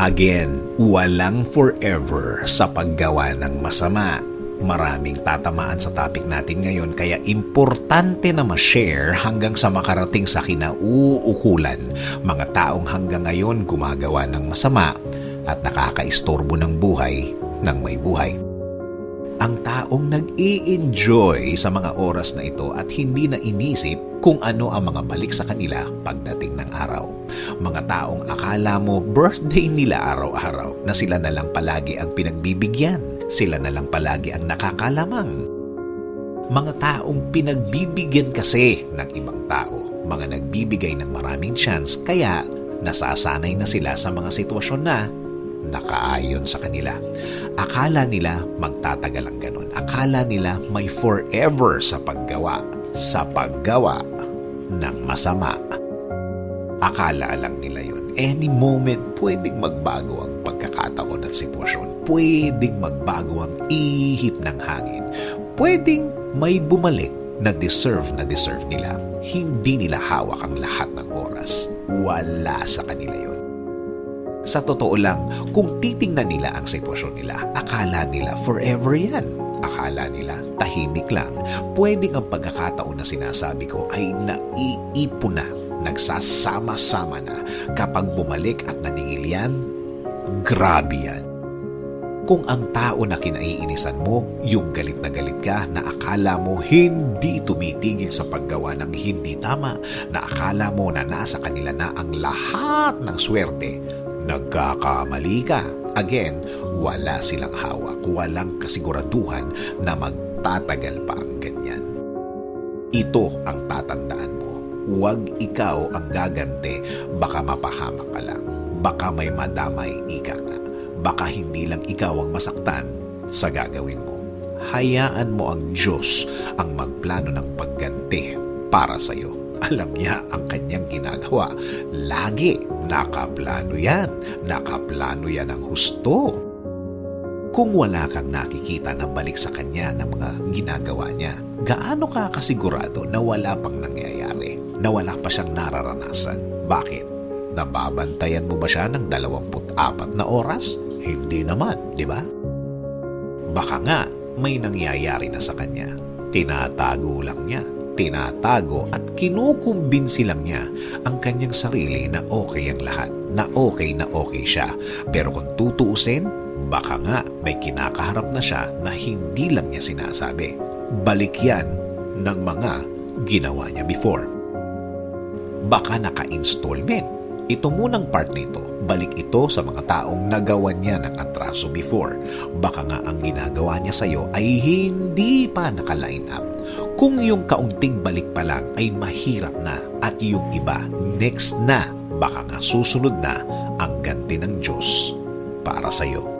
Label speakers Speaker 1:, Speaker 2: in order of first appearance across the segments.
Speaker 1: Again, walang forever sa paggawa ng masama. Maraming tatamaan sa topic natin ngayon kaya importante na ma-share hanggang sa makarating sa kinauukulan mga taong hanggang ngayon gumagawa ng masama at nakakaistorbo ng buhay ng may buhay. Ang taong nag-i-enjoy sa mga oras na ito at hindi na inisip kung ano ang mga balik sa kanila pagdating ng araw. Mga taong akala mo birthday nila araw-araw na sila na lang palagi ang pinagbibigyan, sila na lang palagi ang nakakalamang. Mga taong pinagbibigyan kasi ng ibang tao, mga nagbibigay ng maraming chance kaya nasasanay na sila sa mga sitwasyon na nakaayon sa kanila. Akala nila magtatagal ang ganun. Akala nila may forever sa paggawa, sa paggawa ng masama. Akala lang nila yun. Any moment, pwedeng magbago ang pagkakataon at sitwasyon. Pwedeng magbago ang ihip ng hangin. Pwedeng may bumalik na deserve na deserve nila. Hindi nila hawak ang lahat ng oras. Wala sa kanila yun. Sa totoo lang, kung titingnan nila ang sitwasyon nila, akala nila forever yan. Akala nila tahimik lang. Pwedeng ang pagkakataon na sinasabi ko ay naiipon na, nagsasama-sama na. Kapag bumalik at naningil yan, grabe yan. Kung ang tao na kinaiinisan mo, yung galit na galit ka na akala mo hindi tumitigil sa paggawa ng hindi tama, na akala mo na nasa kanila na ang lahat ng swerte, nagkakamali ka. Again, wala silang hawak, walang kasiguraduhan na magtatagal pa ang ganyan. Ito ang tatandaan mo. Huwag ikaw ang gaganti, baka mapahamak ka lang. Baka may madamay ika nga. Baka hindi lang ikaw ang masaktan sa gagawin mo. Hayaan mo ang Diyos ang magplano ng pagganti para sa iyo. Alam niya ang kanyang ginagawa. Lagi nakaplano yan. Nakaplano yan ang husto. Kung wala kang nakikita na balik sa kanya ng mga ginagawa niya, gaano ka kasigurado na wala pang nangyayari? Na wala pa siyang nararanasan? Bakit? Nababantayan mo ba siya ng 24 na oras? Hindi naman, di ba? Baka nga may nangyayari na sa kanya. Tinatago lang niya. Tinatago at kinukumbinsi lang niya ang kanyang sarili na okay ang lahat, na okay na okay siya. Pero kung tutuusin, baka nga may kinakaharap na siya na hindi lang niya sinasabi. Balik yan ng mga ginawa niya before. Baka naka-installment ito munang part nito, balik ito sa mga taong nagawa niya ng atraso before. Baka nga ang ginagawa niya sa iyo ay hindi pa naka-line up. Kung yung kaunting balik pa lang ay mahirap na at yung iba next na, baka nga susunod na ang ganti ng Diyos para sa iyo.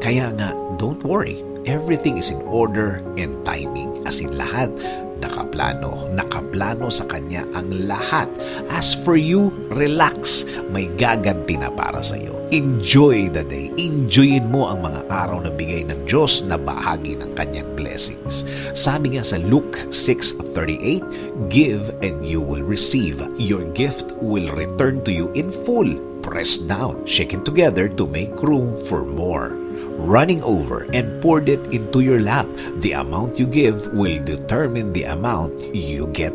Speaker 1: Kaya nga, don't worry. Everything is in order and timing. As in lahat, nakaplano. Nakaplano sa Kanya ang lahat. As for you, relax. May gaganti na para sa iyo. Enjoy the day. Enjoyin mo ang mga araw na bigay ng Diyos na bahagi ng Kanyang blessings. Sabi nga sa Luke 6.38, Give and you will receive. Your gift will return to you in full. Pressed down, shaken together to make room for more running over and poured it into your lap. The amount you give will determine the amount you get